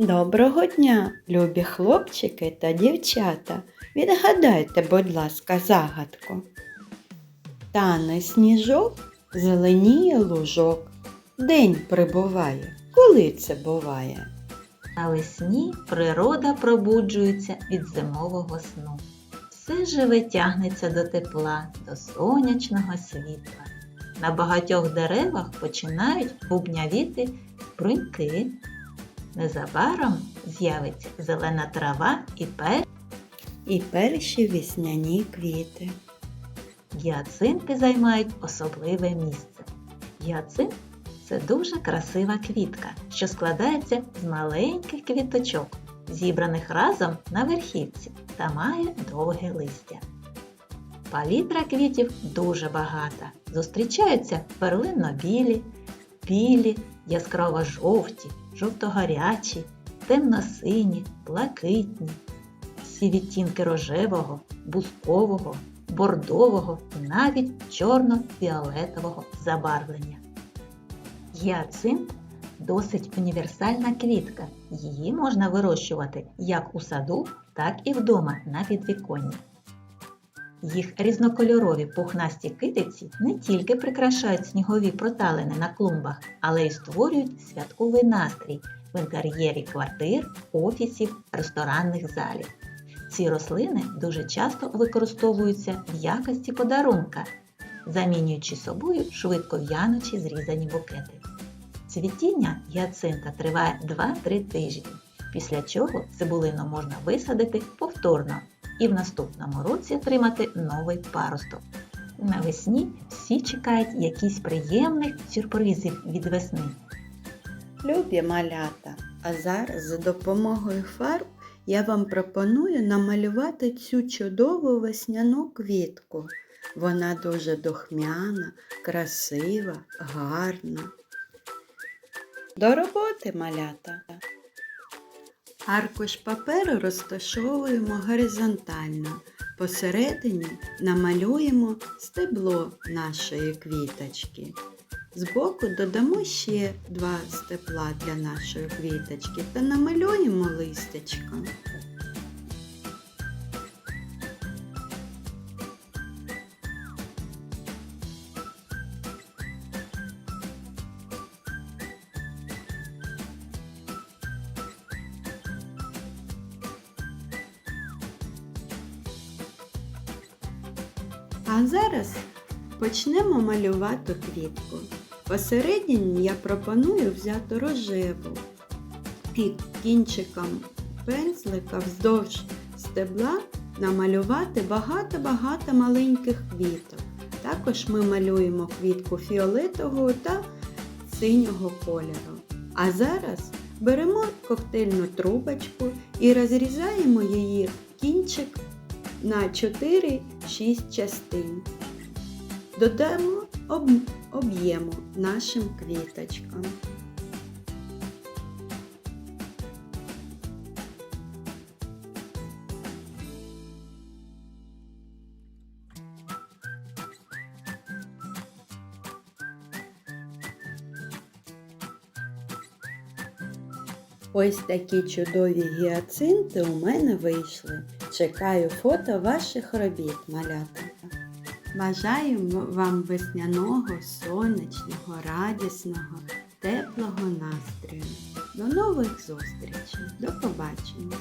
Доброго дня, любі хлопчики та дівчата. Відгадайте, будь ласка, загадку. Тане сніжок, зеленіє лужок. День прибуває. Коли це буває? Навесні природа пробуджується від зимового сну. Все живе тягнеться до тепла, до сонячного світла. На багатьох деревах починають бубнявіти бруньки. Незабаром з'явиться зелена трава і пер. І перші весняні квіти. Гіацинти займають особливе місце. Гіацинт це дуже красива квітка, що складається з маленьких квіточок, зібраних разом на верхівці та має довге листя. Палітра квітів дуже багата. Зустрічаються перлинно-білі, білі, яскраво-жовті, жовто-гарячі, темно-сині, блакитні, всі відтінки рожевого, бузкового, бордового і навіть чорно-фіолетового забарвлення. Гіацинт досить універсальна квітка. Її можна вирощувати як у саду, так і вдома на підвіконні. Їх різнокольорові пухнасті китиці не тільки прикрашають снігові проталини на клумбах, але й створюють святковий настрій в інтер'єрі квартир, офісів, ресторанних залів. Ці рослини дуже часто використовуються в якості подарунка, замінюючи собою швидко в'янучі зрізані букети. Цвітіння гіацинта триває 2-3 тижні, після чого цибулину можна висадити повторно і в наступному році отримати новий паросток. Навесні всі чекають якісь приємних сюрпризів від весни. Любі малята, а зараз за допомогою фарб я вам пропоную намалювати цю чудову весняну квітку. Вона дуже духмяна, красива, гарна. До роботи, малята! Аркуш паперу розташовуємо горизонтально. Посередині намалюємо стебло нашої квіточки. Збоку додамо ще два стебла для нашої квіточки та намалюємо листячко. А зараз почнемо малювати квітку. Посередині я пропоную взяти рожеву і кінчиком пензлика вздовж стебла намалювати багато-багато маленьких квіток. Також ми малюємо квітку фіолетового та синього кольору. А зараз беремо коктейльну трубочку і розрізаємо її кінчик на 4-6 частин. Додамо об'єму нашим квіточкам. Ось такі чудові гіацинти у мене вийшли. Чекаю фото ваших робіт, малята. Бажаю вам весняного, сонячного, радісного, теплого настрою. До нових зустрічей. До побачення!